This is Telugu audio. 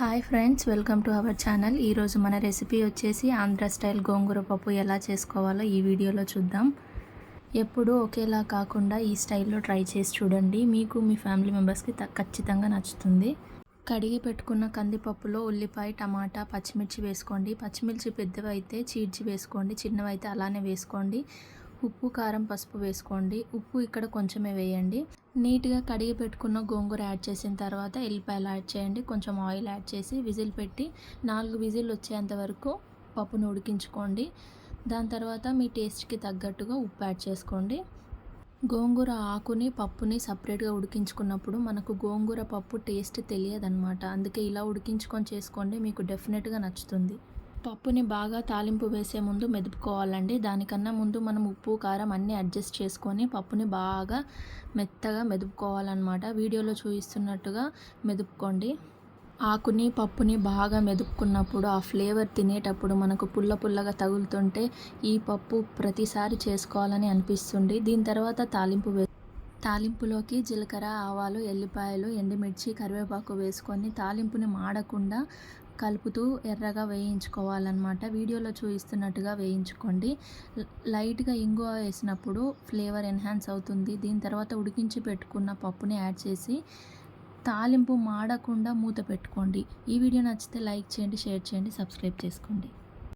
Hi friends welcome to our channel ఈరోజు మన రెసిపీ వచ్చేసి ఆంధ్ర స్టైల్ గోంగూర పప్పు ఎలా చేసుకోవాలో ఈ వీడియోలో చూద్దాం. ఎప్పుడూ ఒకేలా కాకుండా ఈ స్టైల్లో ట్రై చేసి చూడండి. మీకు మీ ఫ్యామిలీ మెంబర్స్కి ఖచ్చితంగా నచ్చుతుంది. కడిగి పెట్టుకున్న కందిపప్పులో ఉల్లిపాయ టమాటా పచ్చిమిర్చి వేసుకోండి. పచ్చిమిర్చి పెద్దవి అయితే చీడ్చి వేసుకోండి. చిన్నవి అయితే అలానే వేసుకోండి. ఉప్పు కారం పసుపు వేసుకోండి. ఉప్పు ఇక్కడ కొంచెమే వేయండి. నీట్గా కడిగి పెట్టుకున్న గోంగూర యాడ్ చేసిన తర్వాత ఎల్లిపాయలు యాడ్ చేయండి. కొంచెం ఆయిల్ యాడ్ చేసి విజిల్ పెట్టి నాలుగు విజిల్ వచ్చేంత వరకు పప్పును ఉడికించుకోండి. దాని తర్వాత మీ టేస్ట్కి తగ్గట్టుగా ఉప్పు యాడ్ చేసుకోండి. గోంగూర ఆకుని పప్పుని సపరేట్గా ఉడికించుకున్నప్పుడు మనకు గోంగూర పప్పు టేస్ట్ తెలియదన్నమాట. అందుకే ఇలా ఉడికించుకొని చేసుకోండి మీకు డెఫినెట్గా నచ్చుతుంది. పప్పుని బాగా తాలింపు వేసే ముందు మెదుపుకోవాలండి. దానికన్నా ముందు మనం ఉప్పు కారం అన్నీ అడ్జస్ట్ చేసుకొని పప్పుని బాగా మెత్తగా మెదుపుకోవాలన్నమాట. వీడియోలో చూపిస్తున్నట్టుగా మెదుపుకోండి. ఆకుని పప్పుని బాగా మెదుపుకున్నప్పుడు ఆ ఫ్లేవర్ తినేటప్పుడు మనకు పుల్ల పుల్లగా తగులుతుంటే ఈ పప్పు ప్రతిసారి చేసుకోవాలని అనిపిస్తుంది. దీని తర్వాత తాలింపు వే తాలింపులోకి జీలకర్ర ఆవాలు ఎల్లిపాయలు ఎండుమిర్చి కరివేపాకు వేసుకొని తాలింపుని మాడకుండా కలుపుతూ ఎర్రగా వేయించుకోవాలన్నమాట. వీడియోలో చూపిస్తున్నట్టుగా వేయించుకోండి. లైట్గా ఇంగువ వేసినప్పుడు ఫ్లేవర్ ఎన్హాన్స్ అవుతుంది. దీని తర్వాత ఉడికించి పెట్టుకున్న పప్పుని యాడ్ చేసి తాలింపు మాడకుండా మూత పెట్టుకోండి. ఈ వీడియో నచ్చితే లైక్ చేయండి షేర్ చేయండి సబ్స్క్రైబ్ చేసుకోండి.